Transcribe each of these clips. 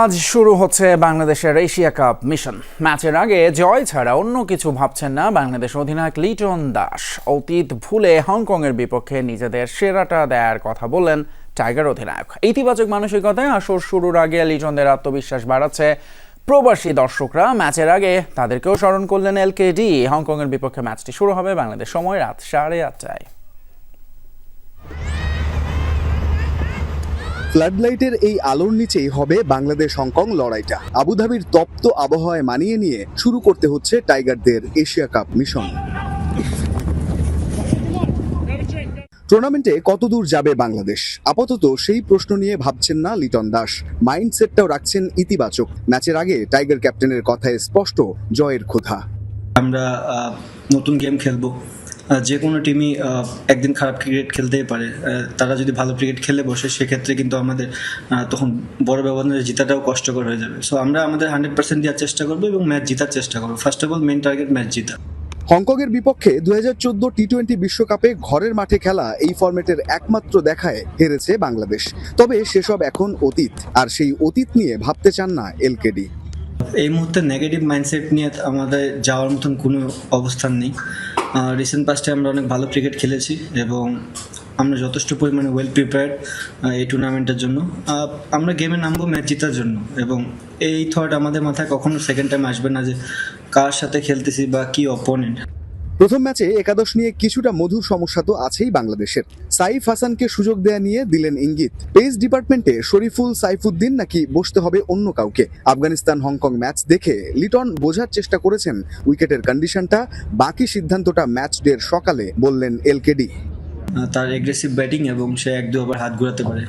আজ শুরু হচ্ছে বাংলাদেশের এশিয়া কাপ মিশন। ম্যাচের আগে জয় ছাড়া অন্য কিছু ভাবছেন না বাংলাদেশ অধিনায়ক লিটন দাস। অতীত ভুলে হংকংয়ের বিপক্ষে নিজেদের সেরাটা দেওয়ার কথা বললেন টাইগার অধিনায়ক। ইতিবাচক মানসিকতায় আসর শুরুর আগে লিটনদের আত্মবিশ্বাস বাড়াচ্ছে প্রবাসী দর্শকরা। ম্যাচের আগে তাদেরকেও স্মরণ করলেন এলকেডি হংকংয়ের বিপক্ষে ম্যাচটি শুরু হবে বাংলাদেশ সময় রাত সাড়ে আটটায়। ফ্লাডলাইটের এই আলোর নিচেই হবে বাংলাদেশ হংকং লড়াইটা। আবুধাবির তপ্ত আবহাওয়ায় মানিয়ে নিয়ে শুরু করতে হচ্ছে টাইগারদের এশিয়া কাপ মিশন। টুর্নামেন্টে কতদূর যাবে বাংলাদেশ? আপাতত সেই প্রশ্ন নিয়ে ভাবছেন না লিটন দাস। মাইন্ডসেটটাও রাখছেন ইতিবাচক। ম্যাচের আগে টাইগার ক্যাপ্টেনের কথায় স্পষ্ট জয়ের ক্ষুধা। আমরা নতুন গেম খেলব। যে কোনো টিমই একদিন খারাপ ক্রিকেট খেলতেই পারে। তারা যদি ভালো ক্রিকেট খেলে বসে সেক্ষেত্রে কিন্তু আমাদের তখন বড় ব্যবধানে জেতাটাও কষ্টকর হয়ে যাবে। সো আমরা আমাদের হান্ড্রেড পার্সেন্ট দেওয়ার চেষ্টা করব এবং ম্যাচ জেতার চেষ্টা করব। First of all main target match জেতা। হংকংয়ের বিপক্ষে দু হাজার চোদ্দ টি টোয়েন্টি বিশ্বকাপে ঘরের মাঠে খেলা এই ফরম্যাটের একমাত্র দেখায় হেরেছে বাংলাদেশ। তবে সেসব এখন অতীত আর সেই অতীত নিয়ে ভাবতে চান না এলকেডি এই মুহূর্তে নেগেটিভ মাইন্ডসেট নিয়ে আমাদের যাওয়ার মতন কোনো অবস্থান নেই। রিসেন্ট পাস্টে আমরা অনেক ভালো ক্রিকেট খেলেছি এবং আমরা যথেষ্ট পরিমাণে ওয়েল প্রিপেয়ার্ড এই টুর্নামেন্টের জন্য। আমরা গেমে নামবো ম্যাচ জেতার জন্য এবং এই থট আমাদের মাথায় কখনো সেকেন্ড টাইম আসবে না যে কার সাথে খেলতেছি বা কি অপোনেন্ট প্রথম ম্যাচে একাদশ নিয়ে কিছুটা মধুর সমস্যা তো আছেই বাংলাদেশের। সাইফ হাসানকে সুযোগ দেয়া নিয়ে দিলেন ইঙ্গিত। পেস ডিপার্টমেন্টে শরীফুল সাইফুদ্দিন নাকি বসতে হবে অন্য কাউকে। আফগানিস্তান হংকং ম্যাচ দেখে লিটন বোঝার চেষ্টা করেছেন। উইকেটের কন্ডিশনটা, বাকি সিদ্ধান্তটা ম্যাচ ডের সকালে, বললেন এলকেডি। তার এগ্রেসিভ ব্যাটিং এবং সে এক দু ওভার হাত ঘোরাতে পারে।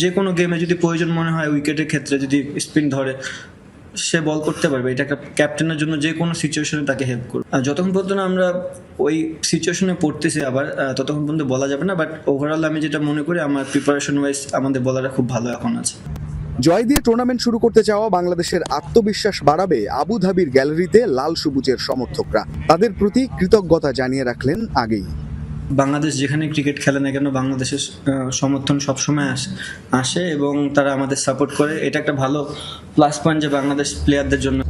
যে কোনো গেমে যদি প্রয়োজন মনে হয়, উইকেটের ক্ষেত্রে যদি স্পিন ধরে সে বল করতে পারবে। এটা একটা ক্যাপ্টেনের জন্য যে কোনো সিচুয়েশনে তাকে হেল্প করবে। যতক্ষণ পর্যন্ত না আমরা ওই সিচুয়েশনে পড়তেছি আবার ততক্ষণ পর্যন্ত বলা যাবে না বাট ওভারঅল আমি যেটা মনে করি, আমার প্রিপারেশন ওয়াইজ আমাদের বলাটা খুব ভালো এখন আছে। জয় দিয়ে টুর্নামেন্ট শুরু করতে চাওয়া বাংলাদেশের আত্মবিশ্বাস বাড়াবে আবুধাবির গ্যালারিতে লাল সবুজের সমর্থকরা। তাদের প্রতি কৃতজ্ঞতা জানিয়ে রাখলেন আগেই। বাংলাদেশ যেখানে ক্রিকেট খেলে না কেন বাংলাদেশের সমর্থন সবসময় আসে আসে এবং তারা আমাদের সাপোর্ট করে। এটা একটা ভালো প্লাস পয়েন্ট যে বাংলাদেশ প্লেয়ারদের জন্য।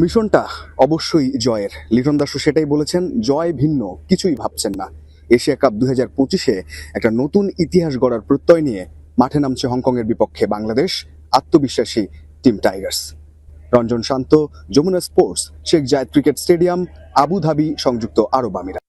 মিশনটা অবশ্যই জয়ের। লিটন দাসও সেটাই বলেছেন, জয় ভিন্ন, কিছুই ভাবছেন না। এশিয়া কাপ দু হাজার পঁচিশে একটা নতুন ইতিহাস গড়ার প্রত্যয় নিয়ে মাঠে নামছে হংকংয়ের বিপক্ষে বাংলাদেশ, আত্মবিশ্বাসী team Tigers. Ranjan Shanto Jamuna sports Sheikh Zayed cricket stadium Abu Dhabi সংযুক্ত আরব আমিরাত।